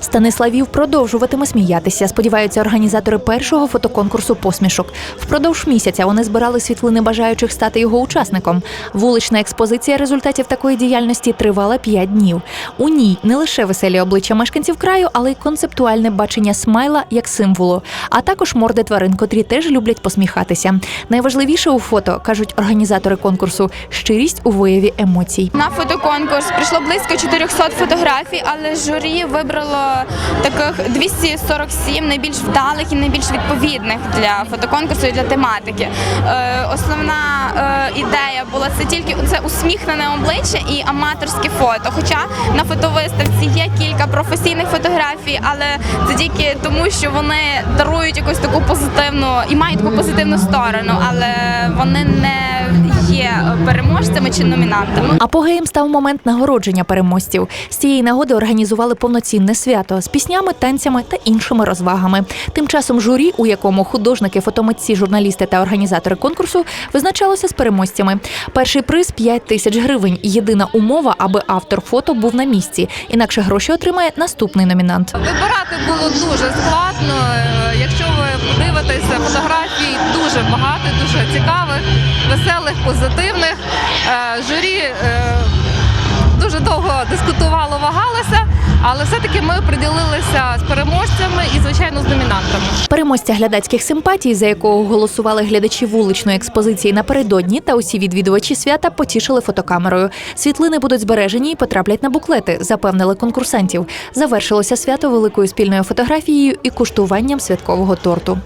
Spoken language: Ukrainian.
Станиславів продовжуватиме сміятися. Сподіваються організатори першого фотоконкурсу посмішок. Впродовж місяця вони збирали світлини бажаючих стати його учасником. Вулична експозиція результатів такої діяльності тривала п'ять днів. У ній не лише веселі обличчя мешканців краю, але й концептуальне бачення смайла як символу, а також морди тварин, котрі теж люблять посміхатися. Найважливіше у фото кажуть організатори конкурсу щирість у вияві емоцій. На фотоконкурс прийшло близько 400 фотографій, але журі вибрало таких 247 найбільш вдалих і найбільш відповідних для фотоконкурсу і для тематики. Е, основна е, ідея була це тільки це усміхнене обличчя і аматорське фото. Хоча на фотовиставці є кілька професійних фотографій, але це тільки тому, що вони дарують якусь таку позитивну і мають таку позитивну сторону, але вони переможцями чи номінантами. Апогеєм став момент нагородження переможців. З цієї нагоди організували повноцінне свято з піснями, танцями та іншими розвагами. Тим часом журі, у якому художники, фотомитці, журналісти та організатори конкурсу визначалося з переможцями. Перший приз 5 тисяч гривень. Єдина умова, аби автор фото був на місці. Інакше гроші отримає наступний номінант. Вибирати було дуже складно. Е, Якщо ви подивитеся, фотографій дуже багато, дуже цікавих, веселих, позитивних. Е, Журі е, дуже довго дискутувало, вагалося, але все-таки ми приділилися з переможцями і, звичайно, з номінантами. Переможця глядацьких симпатій, за якого голосували глядачі вуличної експозиції напередодні, та усі відвідувачі свята потішили фотокамерою. Світлини будуть збережені і потраплять на буклети, запевнили конкурсантів. Завершилося свято великою спільною фотографією і куштуванням святкового торту.